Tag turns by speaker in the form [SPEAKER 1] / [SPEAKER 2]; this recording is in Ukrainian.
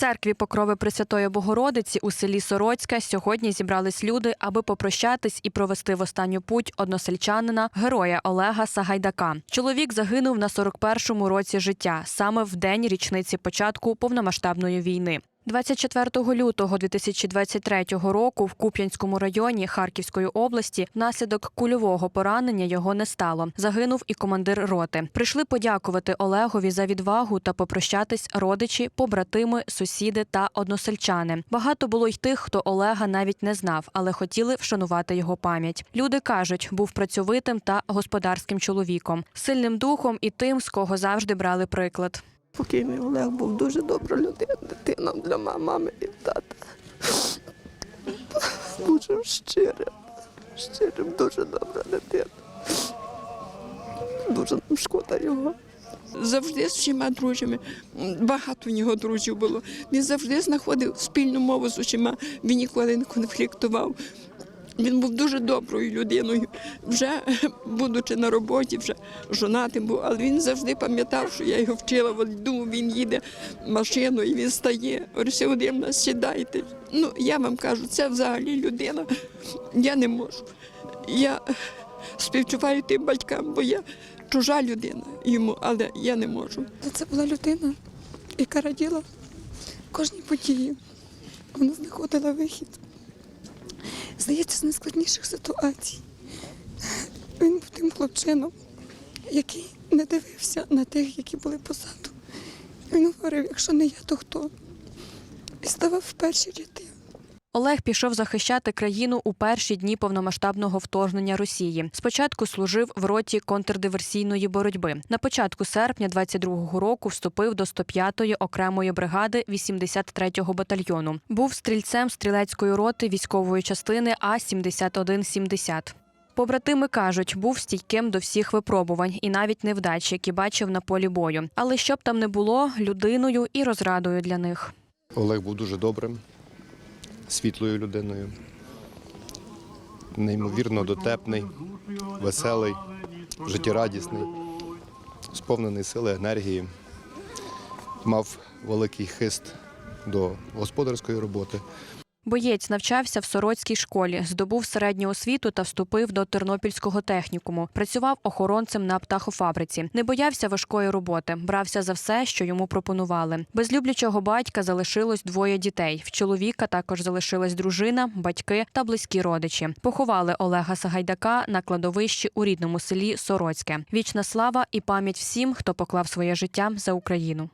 [SPEAKER 1] церкві Покрови Пресвятої Богородиці у селі Сороцьке сьогодні зібрались люди, аби попрощатись і провести в останню путь односельчанина героя Олега Сагайдака. Чоловік загинув на 41-му році життя, саме в день річниці початку повномасштабної війни. 24 лютого 2023 року в Куп'янському районі Харківської області внаслідок кульового поранення його не стало. Загинув і командир роти. Прийшли подякувати Олегові за відвагу та попрощатись родичі, побратими, сусіди та односельчани. Багато було й тих, хто Олега навіть не знав, але хотіли вшанувати його пам'ять. Люди кажуть, був працьовитим та господарським чоловіком, сильним духом і тим, з кого завжди брали приклад.
[SPEAKER 2] Покійний Олег був дуже добра людина, дитина для мами і тата. Дуже щирим, щирим, дуже добра дитина. Дуже нам шкода його. Завжди з всіма друзями. Багато в нього друзів було. Він завжди знаходив спільну мову з усіма. Він ніколи не конфліктував. Він був дуже доброю людиною. Вже будучи на роботі, вже жонатим був, але він завжди пам'ятав, що я його вчила в льду, він їде машиною, він стає. Говорить, Володимирівна, сідайте. Ну, я вам кажу, це взагалі людина. Я не можу. Я співчуваю тим батькам, бо я чужа людина йому, але я не можу.
[SPEAKER 3] Це була людина, яка раділа кожній події. Вона знаходила вихід. Здається, з найскладніших ситуацій. Він був тим хлопчином, який не дивився на тих, які були позаду. Він говорив, якщо не я, то хто? І ставав в перші ряди.
[SPEAKER 1] Олег пішов захищати країну у перші дні повномасштабного вторгнення Росії. Спочатку служив в роті контрдиверсійної боротьби. На початку серпня 22-го року вступив до 105-ї окремої бригади 83-го батальйону. Був стрільцем стрілецької роти військової частини А 7170 Побратими кажуть, був стійким до всіх випробувань і навіть невдач, які бачив на полі бою. Але щоб там не було, людиною і розрадою для них.
[SPEAKER 4] Олег був дуже добрим, світлою людиною, неймовірно дотепний, веселий, життєрадісний, сповнений сили, енергії, мав великий хист до господарської роботи.
[SPEAKER 1] Боєць навчався в Сороцькій школі, здобув середню освіту та вступив до Тернопільського технікуму. Працював охоронцем на птахофабриці. Не боявся важкої роботи, брався за все, що йому пропонували. Без люблячого батька залишилось двоє дітей. В чоловіка також залишилась дружина, батьки та близькі родичі. Поховали Олега Сагайдака на кладовищі у рідному селі Сороцьке. Вічна слава і пам'ять всім, хто поклав своє життя за Україну.